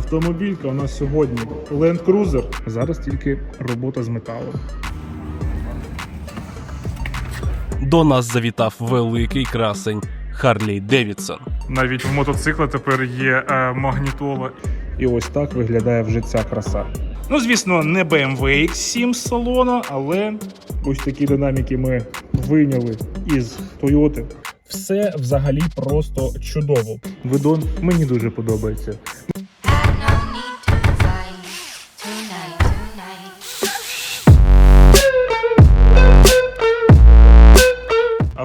Автомобілька у нас сьогодні Land Cruiser. Зараз тільки робота з металом. До нас завітав великий красень Харлій Девідсон. Навіть в мотоцикла тепер є е, магнітола. І ось так виглядає вже ця краса. Ну, звісно, не BMW X7 з салону, але ось такі динаміки ми вийняли із Toyota. Все взагалі просто чудово. Видон мені дуже подобається.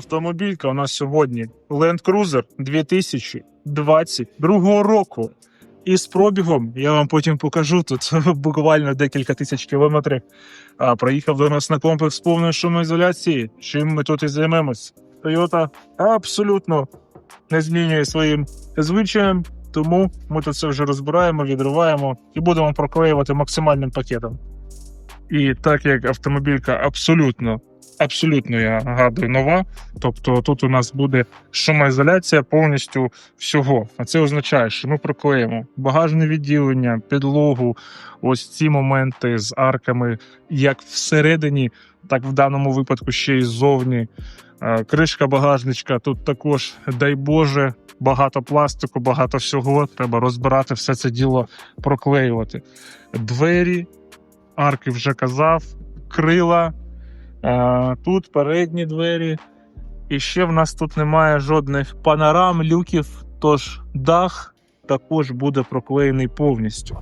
Автомобілька у нас сьогодні Land Cruiser 2022 року. І з пробігом я вам потім покажу тут буквально декілька тисяч кілометрів. А проїхав до нас на комплекс повної шумоізоляції. Чим ми тут і займемось? Toyota абсолютно не змінює своїм звичаєм, тому ми тут це вже розбираємо, відриваємо і будемо проклеювати максимальним пакетом. І так як автомобілька абсолютно, абсолютно я нагадую, нова, тобто тут у нас буде шумоізоляція повністю всього. А це означає, що ми проклеїмо багажне відділення, підлогу, ось ці моменти з арками, як всередині, так в даному випадку ще й ззовні. Кришка багажничка тут також, дай Боже, багато пластику, багато всього. Треба розбирати все це діло, проклеювати. Двері, арки вже казав, крила. Е, Тут передні двері. І ще в нас тут немає жодних панорам, люків, тож дах також буде проклеєний повністю.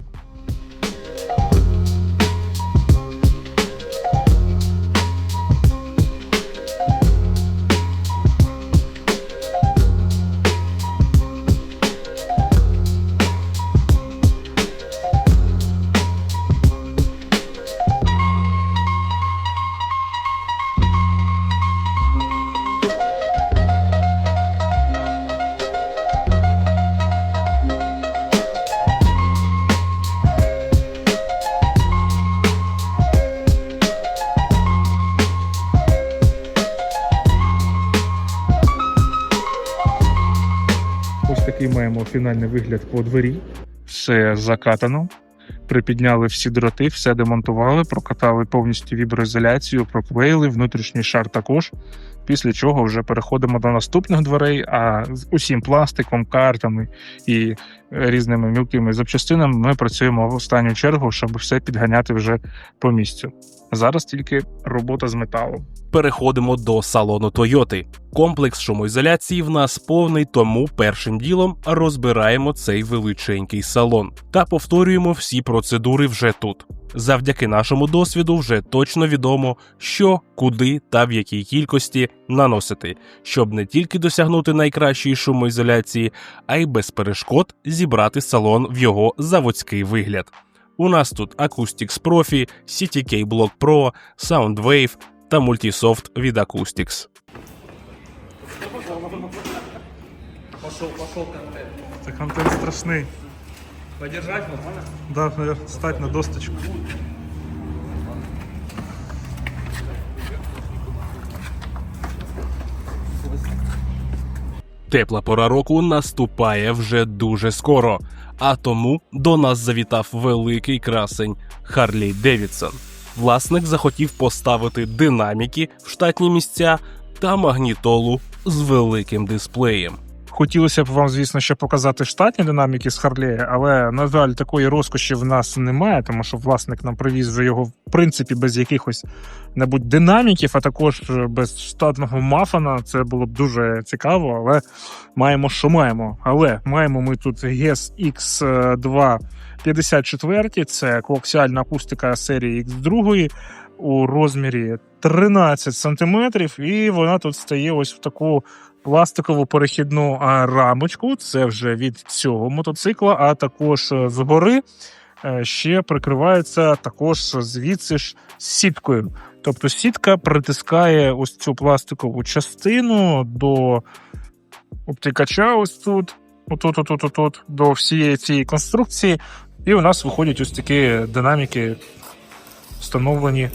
Такий маємо фінальний вигляд по двері. Все закатано. Припідняли всі дроти, все демонтували, прокатали повністю віброізоляцію, проклеїли внутрішній шар також. Після чого вже переходимо до наступних дверей. А з усім пластиком, картами і е, різними мілкими запчастинами ми працюємо в останню чергу, щоб все підганяти вже по місцю. Зараз тільки робота з металом. Переходимо до салону Тойоти. Комплекс шумоізоляції в нас повний, тому першим ділом розбираємо цей величенький салон та повторюємо всі процедури вже тут. Завдяки нашому досвіду вже точно відомо, що, куди та в якій кількості наносити, щоб не тільки досягнути найкращої шумоізоляції, а й без перешкод зібрати салон в його заводський вигляд. У нас тут Acoustics Profi, CTK Block Pro, Soundwave та Multisoft від Acoustics. Це контент страшний. Подержать можно? Да, наверное, стать на досточку. Тепла пора року наступає вже дуже скоро, а тому до нас завітав великий красень Харлій Девідсон. Власник захотів поставити динаміки в штатні місця та магнітолу з великим дисплеєм. Хотілося б вам, звісно, ще показати штатні динаміки з Харлея, але, на жаль, такої розкоші в нас немає, тому що власник нам привіз вже його, в принципі, без якихось небудь динаміків, а також без штатного мафана. Це було б дуже цікаво, але маємо, що маємо. Але маємо ми тут GES X2 54, це коаксіальна акустика серії X2 у розмірі 13 см, і вона тут стає ось в таку пластикову перехідну рамочку. Це вже від цього мотоцикла, а також е, згори е, ще прикривається також звідси ж сіткою. Тобто сітка притискає ось цю пластикову частину до обтикача, ось тут, отут, отут, отут, до всієї цієї конструкції. І у нас виходять ось такі динаміки, встановлені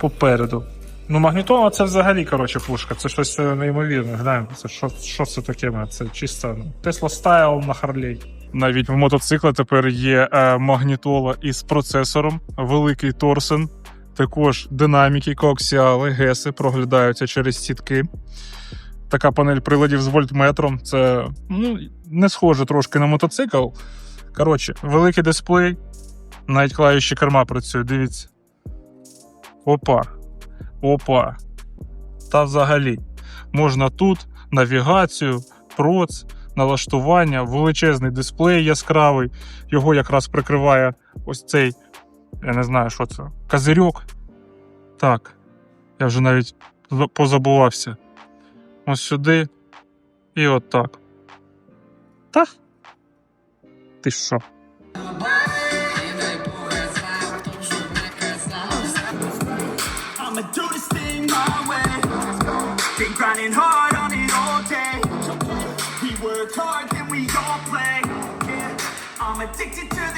попереду. Ну, магнітола це взагалі, коротше, пушка. Це щось е, неймовірне. Глянь, це що, що це таке? Це чисто ну, Tesla Style на Харлей. Навіть в мотоцикла тепер є е, магнітола із процесором, великий торсен, також динаміки, коаксіали, геси проглядаються через сітки. Така панель приладів з вольтметром. Це ну, не схоже трошки на мотоцикл. Коротше, великий дисплей, навіть клавіші керма працюють, дивіться. Опа. Опа. Та взагалі. Можна тут навігацію, проц, налаштування, величезний дисплей яскравий. Його якраз прикриває ось цей, я не знаю, що це, козирьок. Так, я вже навіть позабувався. Ось сюди і от так. Та? Ти що? Been grinding hard on it all day. We work hard, then we all play. I'm addicted to the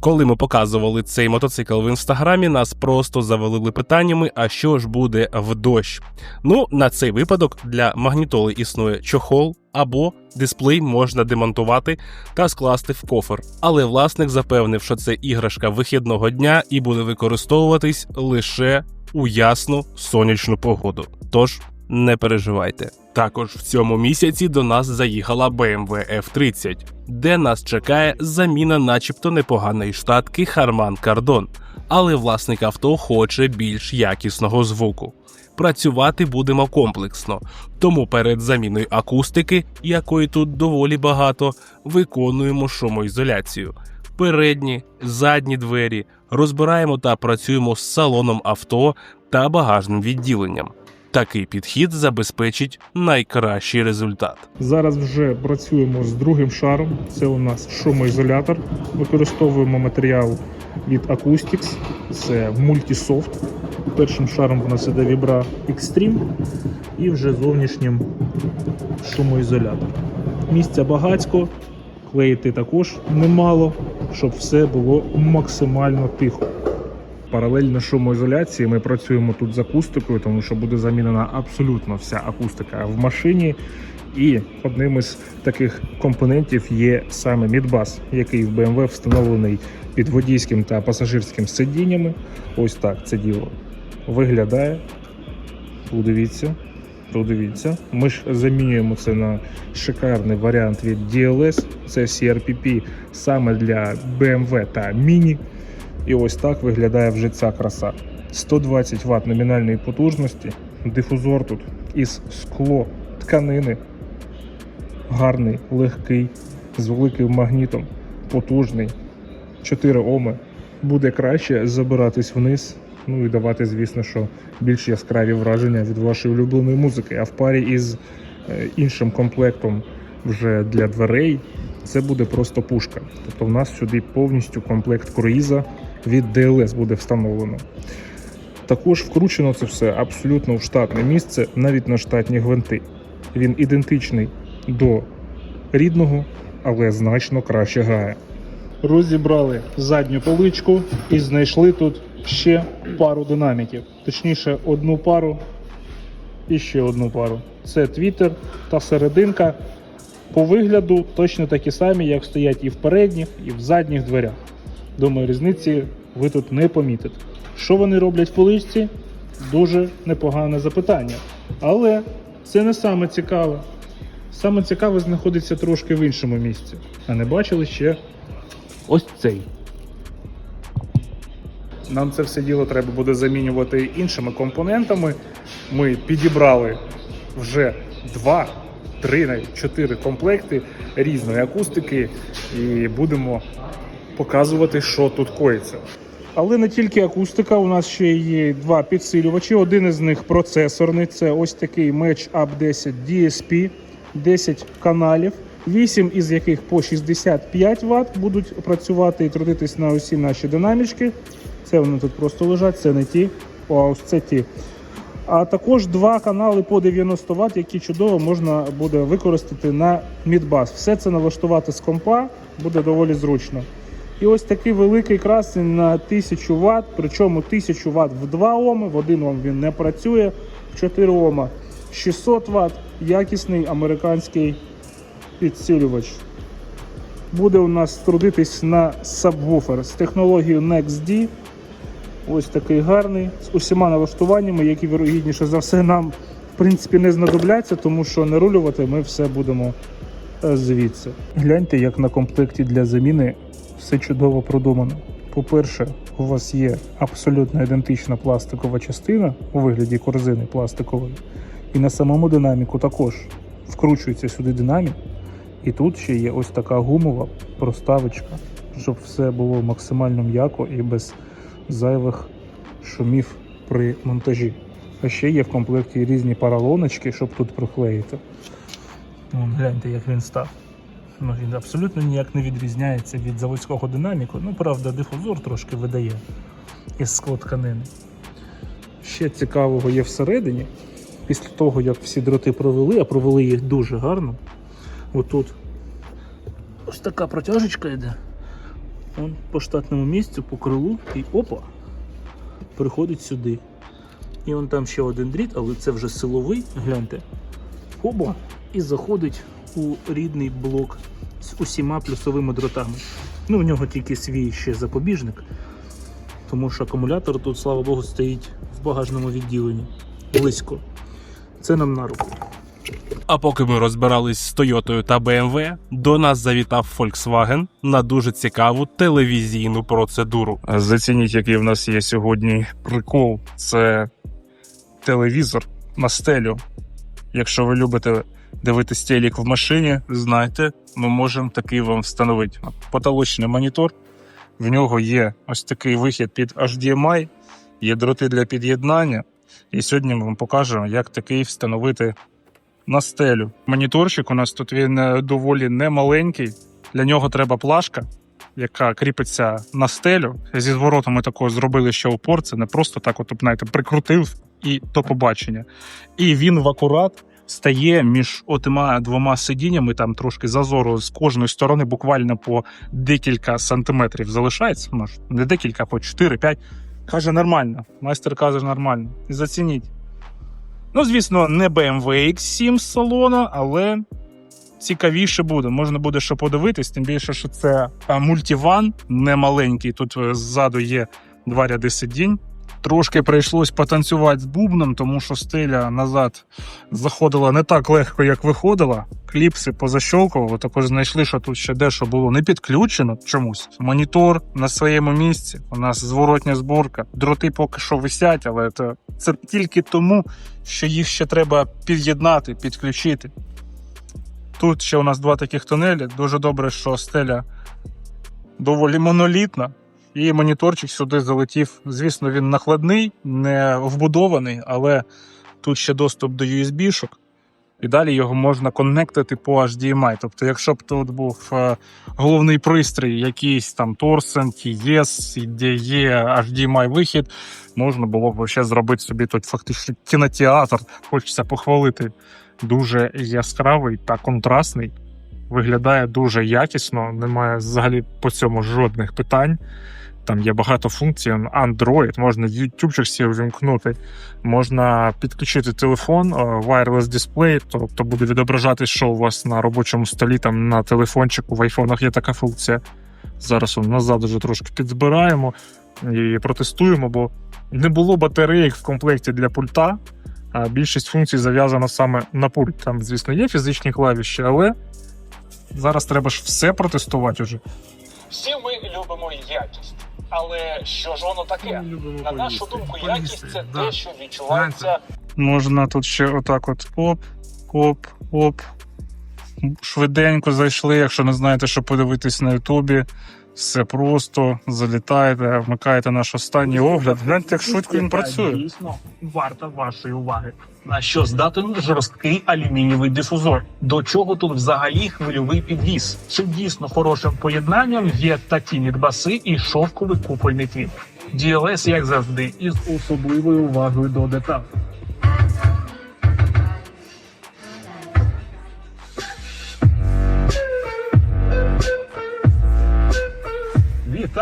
Коли ми показували цей мотоцикл в інстаграмі, нас просто завалили питаннями: а що ж буде в дощ? Ну, на цей випадок для магнітоли існує чохол або дисплей можна демонтувати та скласти в кофр. Але власник запевнив, що це іграшка вихідного дня і буде використовуватись лише у ясну сонячну погоду. Тож не переживайте. Також в цьому місяці до нас заїхала BMW F30, де нас чекає заміна, начебто непоганої штатки Harman Kardon, але власник авто хоче більш якісного звуку. Працювати будемо комплексно, тому перед заміною акустики, якої тут доволі багато, виконуємо шумоізоляцію. Передні, задні двері розбираємо та працюємо з салоном авто та багажним відділенням. Такий підхід забезпечить найкращий результат. Зараз вже працюємо з другим шаром. Це у нас шумоізолятор. Використовуємо матеріал від Acoustics. Це Multisoft. Першим шаром у нас іде Vibra Extreme і вже зовнішнім шумоізолятор. Місця багатько, клеїти також немало, щоб все було максимально тихо. Паралельно шумоізоляції ми працюємо тут з акустикою, тому що буде замінена абсолютно вся акустика в машині. І одним із таких компонентів є саме мідбас, який в BMW встановлений під водійським та пасажирським сидіннями. Ось так це діло виглядає. Подивіться, подивіться. Ми ж замінюємо це на шикарний варіант від DLS. Це CRPP саме для BMW та Mini. І ось так виглядає вже ця краса. 120 Вт номінальної потужності. Дифузор тут із скло тканини. Гарний, легкий, з великим магнітом, потужний. 4 Оми. Буде краще забиратись вниз. Ну і давати, звісно, що більш яскраві враження від вашої улюбленої музики. А в парі із е, іншим комплектом вже для дверей це буде просто пушка. Тобто в нас сюди повністю комплект круїза від DLS буде встановлено. Також вкручено це все абсолютно в штатне місце, навіть на штатні гвинти. Він ідентичний до рідного, але значно краще грає. Розібрали задню поличку і знайшли тут ще пару динаміків. Точніше, одну пару і ще одну пару. Це твіттер та серединка. По вигляду точно такі самі, як стоять і в передніх, і в задніх дверях. Думаю, різниці ви тут не помітите. Що вони роблять в поличці? Дуже непогане запитання. Але це не саме цікаве. Саме цікаве знаходиться трошки в іншому місці. А не бачили ще ось цей. Нам це все діло треба буде замінювати іншими компонентами. Ми підібрали вже два, три, чотири комплекти різної акустики і будемо показувати, що тут коїться. Але не тільки акустика, у нас ще є два підсилювачі. Один із них процесорний. Це ось такий Match Up 10 DSP, 10 каналів, 8 із яких по 65 Вт будуть працювати і трудитись на усі наші динамічки. Це вони тут просто лежать, це не ті, а ось це ті. А також два канали по 90 Вт, які чудово можна буде використати на мідбас. Все це налаштувати з компа буде доволі зручно. І ось такий великий красень на 1000 Вт, причому 1000 Вт в 2 Оми, в 1 Ом він не працює, в 4 Ома 600 Вт, якісний американський підсилювач. Буде у нас трудитись на сабвуфер з технологією NextD. Ось такий гарний, з усіма налаштуваннями, які вірогідніше за все нам в принципі не знадобляться, тому що нарулювати ми все будемо е, звідси. Гляньте, як на комплекті для заміни все чудово продумано. По-перше, у вас є абсолютно ідентична пластикова частина у вигляді корзини пластикової, і на самому динаміку також вкручується сюди динамік. І тут ще є ось така гумова проставочка, щоб все було максимально м'яко і без зайвих шумів при монтажі. А ще є в комплекті різні паралоночки, щоб тут приклеїти. Вон, гляньте, як він став. Ну, він абсолютно ніяк не відрізняється від заводського динаміку. Ну, правда, дифузор трошки видає із склотканини. Ще цікавого є всередині. Після того, як всі дроти провели, а провели їх дуже гарно. Отут ось така протяжечка йде. Он по штатному місцю, по крилу, і опа, приходить сюди. І он там ще один дріт, але це вже силовий, гляньте. Оба, і заходить у рідний блок з усіма плюсовими дротами. Ну, в нього тільки свій ще запобіжник, тому що акумулятор тут, слава Богу, стоїть в багажному відділенні. Близько. Це нам на руку. А поки ми розбирались з Тойотою та BMW, до нас завітав Volkswagen на дуже цікаву телевізійну процедуру. Зацініть, який в нас є сьогодні прикол. Це телевізор на стелю. Якщо ви любите дивитись телек в машині, знайте, ми можемо такий вам встановити. Потолочний монітор. В нього є ось такий вихід під HDMI, є дроти для під'єднання. І сьогодні ми вам покажемо, як такий встановити на стелю. Моніторчик у нас тут він е, доволі немаленький. Для нього треба плашка, яка кріпиться на стелю. Зі зворотами такого зробили ще опор. Це не просто так, от, знаєте, прикрутив і до побачення. І він в акурат стає між отима двома сидіннями, там трошки зазору з кожної сторони, буквально по декілька сантиметрів залишається. Може, не декілька, а по 4-5. Каже, нормально. Майстер каже, нормально. Зацініть. Ну, звісно, не BMW X7 з але цікавіше буде. Можна буде що подивитись, тим більше, що це мультиван не маленький. Тут е, ззаду є два ряди сидінь. Трошки прийшлось потанцювати з бубном, тому що стеля назад заходила не так легко, як виходила. Кліпси позащолкували, також знайшли, що тут ще дещо було не підключено чомусь. Монітор на своєму місці. У нас зворотня зборка. Дроти поки що висять, але це, це тільки тому, що їх ще треба під'єднати, підключити. Тут ще у нас два таких тунелі. Дуже добре, що стеля доволі монолітна. І моніторчик сюди залетів. Звісно, він накладний, не вбудований, але тут ще доступ до USB-шок. І далі його можна коннектити по HDMI. Тобто, якщо б тут був е, головний пристрій, якийсь там Torsen, TES, де є HDMI вихід, можна було б ще зробити собі тут фактично кінотеатр. Хочеться похвалити. Дуже яскравий та контрастний. Виглядає дуже якісно, немає взагалі по цьому жодних питань. Там є багато функцій, Android, можна YouTube всі увімкнути, можна підключити телефон, е, wireless display, тобто буде відображати, що у вас на робочому столі, там на телефончику, в айфонах є така функція. Зараз он назад вже трошки підзбираємо і протестуємо, бо не було батареїк в комплекті для пульта. А більшість функцій зав'язана саме на пульт. Там, звісно, є фізичні клавіші, але зараз треба ж все протестувати вже. Всі ми любимо якість. Але що ж воно таке? На нашу думку, якість це те, що відчувається Можна тут ще отак от оп, оп, оп. Швиденько зайшли, якщо не знаєте, що подивитись на Ютубі. Все просто залітаєте, вмикаєте наш останній огляд. Гляньте, як швидко він працює. Дійсно, варта вашої уваги. На що здатен жорсткий алюмінієвий дифузор? До чого тут взагалі хвильовий підвіс? Чи дійсно хорошим поєднанням є такі мідбаси і шовковий купольний твіт? DLS, як завжди, із особливою увагою до деталей.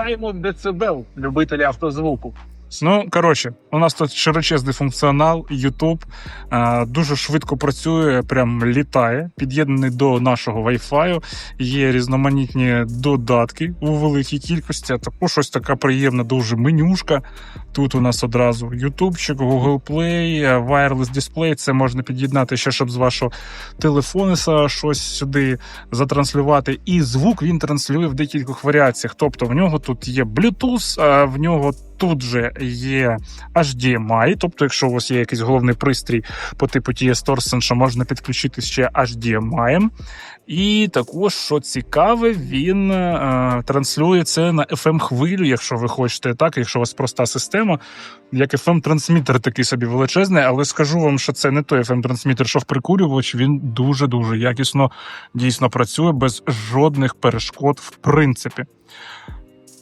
Вітаємо децибел, любителі автозвуку. Ну, коротше, у нас тут широчезний функціонал, YouTube е, дуже швидко працює, прям літає, під'єднаний до нашого Wi-Fi. Є різноманітні додатки у великій кількості, а також ось така приємна дуже менюшка. Тут у нас одразу ютубчик, Google Play, е, Wireless Display. Це можна під'єднати ще, щоб з вашого телефониса щось сюди затранслювати. І звук він транслює в декількох варіаціях. Тобто в нього тут є Bluetooth, а в нього тут же є HDMI. Тобто, якщо у вас є якийсь головний пристрій по типу TS Torsen, можна підключити ще HDMI. І також, що цікаве, він е, транслює це на FM хвилю, якщо ви хочете так, якщо у вас проста система, як FM трансмітер такий собі величезний, але скажу вам, що це не той FM трансмітер, що в прикурювач. Він дуже дуже якісно дійсно працює без жодних перешкод, в принципі.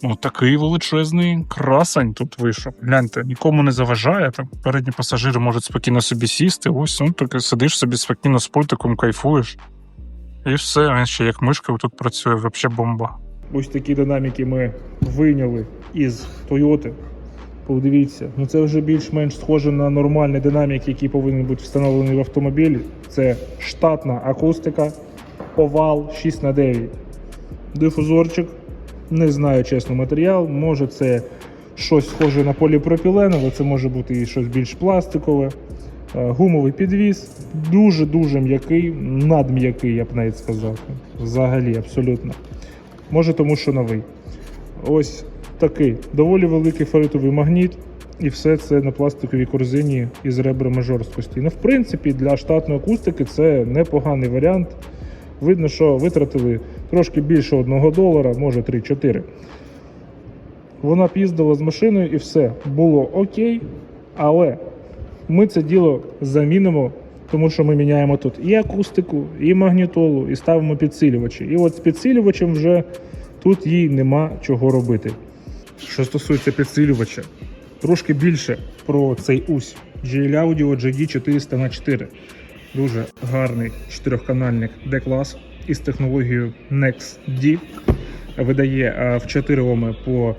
О, такий величезний красень тут вийшов. Гляньте, нікому не заважає. Там передні пасажири можуть спокійно собі сісти. Ось он таки сидиш собі спокійно з пультиком, кайфуєш. І все, він ще як мишка тут працює, взагалі бомба. Ось такі динаміки ми вийняли із Toyota. Подивіться, ну це вже більш-менш схоже на нормальний динамік, який повинен бути встановлений в автомобілі. Це штатна акустика, овал 6х9. Дифузорчик. Не знаю чесно матеріал. Може це щось схоже на поліпропілен, але це може бути і щось більш пластикове. Е, Гумовий підвіз, дуже-дуже м'який, надм'який, я б навіть сказав. Взагалі, абсолютно. Може, тому що новий. Ось такий доволі великий ферритовий магніт, і все це на пластиковій корзині із ребрами жорсткості. Ну, в принципі, для штатної акустики це непоганий варіант. Видно, що витратили трошки більше одного долара, може 3-4. Вона піздила з машиною і все було окей, але ми це діло замінимо, тому що ми міняємо тут і акустику, і магнітолу, і ставимо підсилювачі. І от з підсилювачем вже тут їй нема чого робити. Що стосується підсилювача, трошки більше про цей УС GL Audio GD 400 на 4 Дуже гарний чотирьохканальник D-клас із технологією Nex D. Видає е, в 4 Оми по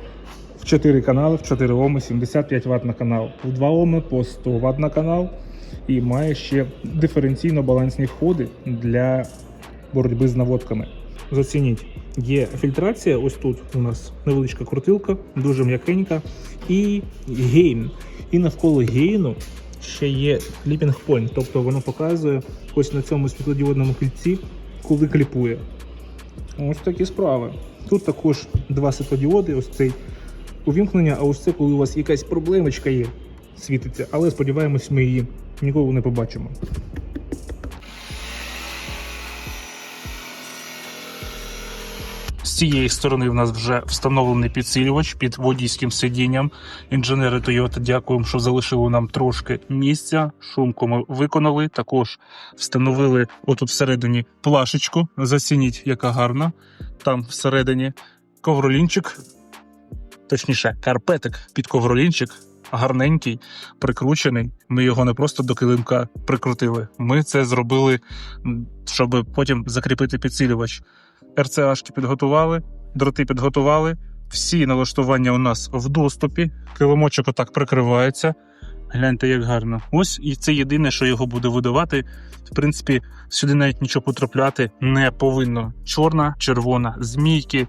в 4 канали, в 4 Оми 75 Вт на канал, в 2 Оми по 100 Вт на канал. І має ще диференційно-балансні входи для боротьби з наводками. Зацініть, є фільтрація. Ось тут у нас невеличка крутилка, дуже м'якенька, і гейн. І навколо гейну ще є кліпінг point, тобто воно показує ось на цьому світлодіодному кільці, коли кліпує. Ось такі справи. Тут також два світлодіоди, ось цей увімкнення, а ось це коли у вас якась проблемочка є, світиться, але сподіваємось, ми її ніколи не побачимо. Цієї сторони в нас вже встановлений підсилювач під водійським сидінням. Інженери Toyota дякуємо, що залишили нам трошки місця. Шумку ми виконали. Також встановили отут всередині плашечку. Зацініть, яка гарна. Там всередині ковролінчик, точніше, карпетик під ковролінчик. Гарненький, прикручений. Ми його не просто до килимка прикрутили. Ми це зробили, щоб потім закріпити підсилювач. РЦАшки підготували, дроти підготували. Всі налаштування у нас в доступі. Килимочок отак прикривається. Гляньте, як гарно. Ось і це єдине, що його буде видавати. В принципі, сюди навіть нічого потрапляти не повинно. Чорна, червона, змійки.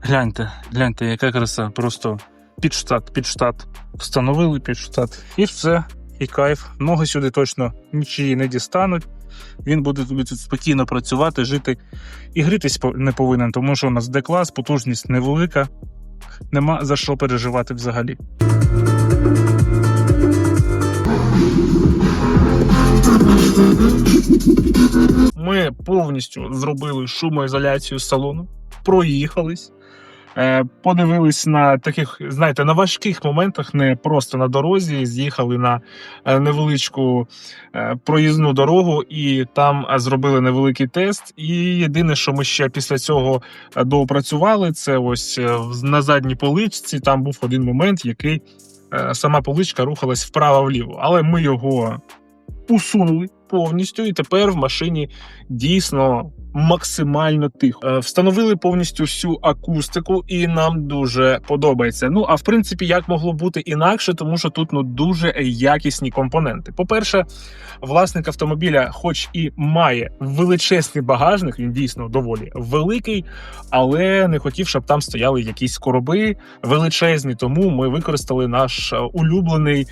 Гляньте, гляньте, яка краса. Просто під штат, під штат. Встановили під штат. І все. І кайф. Ноги сюди точно нічиї не дістануть. Він буде тобі тут спокійно працювати, жити і гритись не повинен, тому що у нас Д-клас, потужність невелика, нема за що переживати взагалі. Ми повністю зробили шумоізоляцію салону, проїхались. Е, Подивились на таких, знаєте, на важких моментах, не просто на дорозі, з'їхали на е, невеличку е, проїзну дорогу, і там зробили невеликий тест. І єдине, що ми ще після цього доопрацювали, це ось на задній поличці. Там був один момент, який сама поличка рухалась вправо-вліво, але ми його усунули повністю, і тепер в машині дійсно максимально тихо. Е, Встановили повністю всю акустику, і нам дуже подобається. Ну а в принципі, як могло бути інакше, тому що тут ну дуже якісні компоненти. По-перше, власник автомобіля, хоч і має величезний багажник, він дійсно доволі великий, але не хотів, щоб там стояли якісь короби величезні. Тому ми використали наш е, улюблений.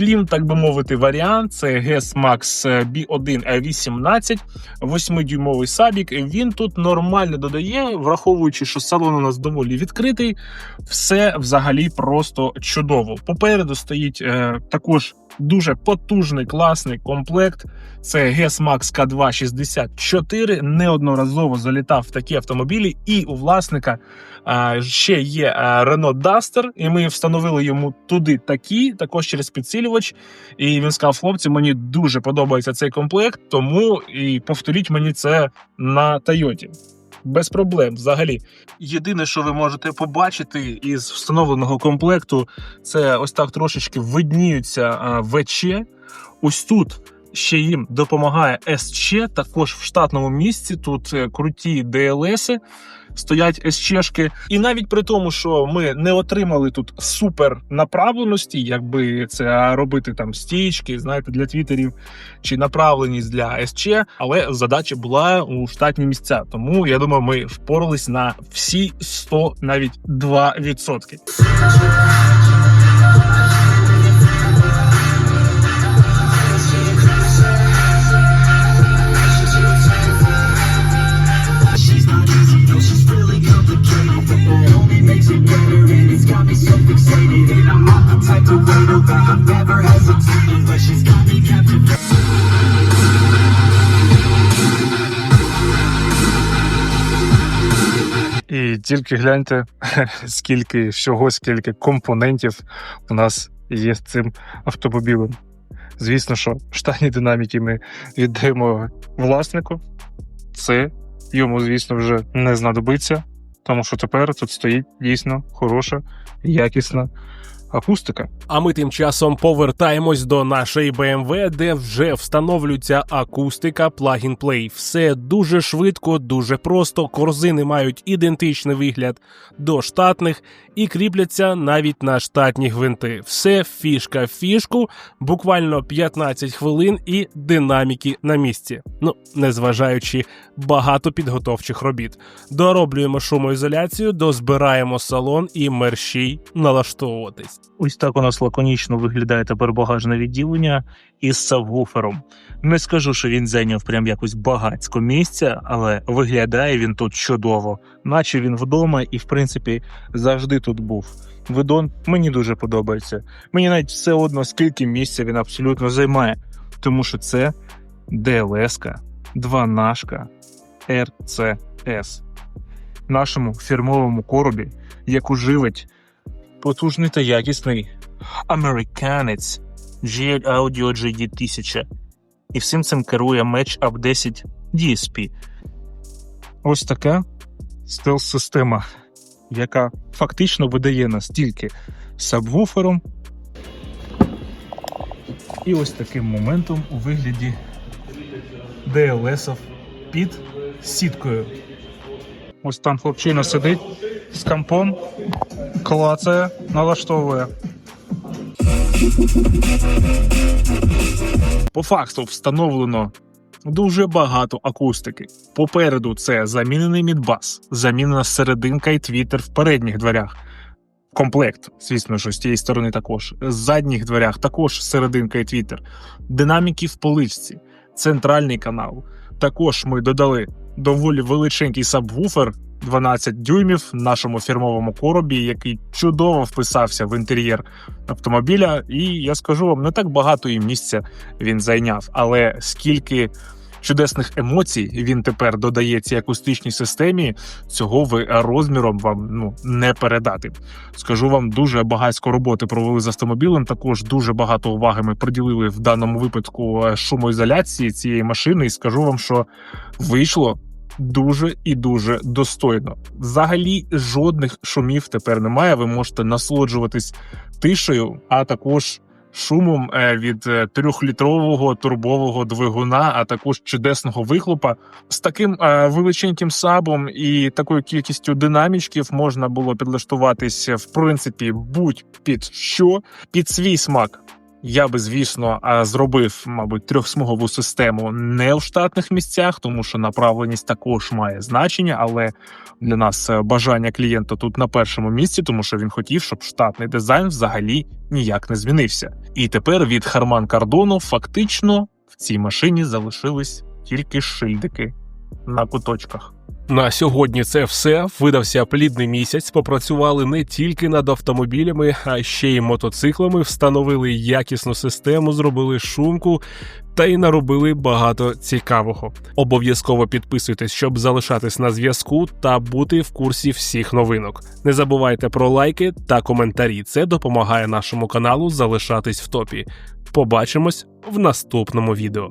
Слім, так би мовити, варіант це GES Max B1 18 8-дюймовий сабік. Він тут нормально додає, враховуючи, що салон у нас доволі відкритий, все взагалі просто чудово. Попереду стоїть е, також дуже потужний класний комплект. Це GES Max K2 64. Неодноразово залітав в такі автомобілі, і у власника а, ще є а, Renault Duster, і ми встановили йому туди такі, також через підсилювач. І він сказав: хлопці, мені дуже подобається цей комплект, тому і повторіть мені це на Тойоті. Без проблем взагалі. Єдине, що ви можете побачити із встановленого комплекту, це ось так трошечки видніються ВЧ. Ось тут ще їм допомагає СЧ, також в штатному місці. Тут е, круті ДЛСи стоять СЧшки. І навіть при тому, що ми не отримали тут супер направленості, якби це робити там стічки, знаєте, для твіттерів чи направленість для СЧ, але задача була у штатні місця. Тому я думаю, ми впорались на всі 100, навіть 2%. І тільки гляньте, скільки всього, скільки компонентів у нас є з цим автомобілем. Звісно, що штатні динаміки ми віддаємо власнику. Це йому, звісно, вже не знадобиться, тому що тепер тут стоїть дійсно хороша, якісна акустика. А ми тим часом повертаємось до нашої BMW, де вже встановлюється акустика Plug-in Play. Все дуже швидко, дуже просто. Корзини мають ідентичний вигляд до штатних і кріпляться навіть на штатні гвинти. Все фішка в фішку, буквально 15 хвилин і динаміки на місці. Ну, незважаючи багато підготовчих робіт. Дороблюємо шумоізоляцію, дозбираємо салон і мерщій налаштовуватись. Ось так у нас лаконічно виглядає тепер багажне відділення із сабвуфером. Не скажу, що він зайняв прям якось багацько місця, але виглядає він тут чудово, наче він вдома і, в принципі, завжди тут був. Видон мені дуже подобається. Мені навіть все одно, скільки місця він абсолютно займає, тому що це дванашка РЦС. В нашому фірмовому коробі, яку живить потужний та якісний американець GL Audio GD 1000. І всім цим керує Match Up 10 DSP. Ось така стелс-система, яка фактично видає настільки сабвуфером і ось таким моментом у вигляді DLS під сіткою. Ось там хлопчина сидить з компом, клацає, налаштовує. По факту встановлено дуже багато акустики. Попереду це замінений мідбас, замінена серединка і твітер в передніх дверях. Комплект, звісно, що з тієї сторони також. З задніх дверях також серединка і твітер. Динаміки в поличці, центральний канал. Також ми додали доволі величенький сабвуфер 12 дюймів в нашому фірмовому коробі, який чудово вписався в інтер'єр автомобіля. І я скажу вам, не так багато і місця він зайняв, але скільки. Чудесних емоцій він тепер додає цій акустичній системі. Цього ви розміром вам ну не передати. Скажу вам, дуже багатько роботи провели з автомобілем. Також дуже багато уваги ми приділили в даному випадку е, шумоізоляції цієї машини. І скажу вам, що вийшло дуже і дуже достойно. Взагалі жодних шумів тепер немає. Ви можете насолоджуватись тишею, а також шумом е, від е, трьохлітрового турбового двигуна, а також чудесного вихлопа. З таким е, величеньким сабом і такою кількістю динамічків можна було підлаштуватись в принципі будь-під що під свій смак. Я би, звісно, зробив, мабуть, трьохсмугову систему не в штатних місцях, тому що направленість також має значення, але для нас е, бажання клієнта тут на першому місці, тому що він хотів, щоб штатний дизайн взагалі ніяк не змінився. І тепер від Harman Kardon фактично в цій машині залишились тільки шильдики на куточках. На сьогодні це все. Видався плідний місяць. Попрацювали не тільки над автомобілями, а ще й мотоциклами. Встановили якісну систему, зробили шумку та й наробили багато цікавого. Обов'язково підписуйтесь, щоб залишатись на зв'язку та бути в курсі всіх новинок. Не забувайте про лайки та коментарі. Це допомагає нашому каналу залишатись в топі. Побачимось в наступному відео.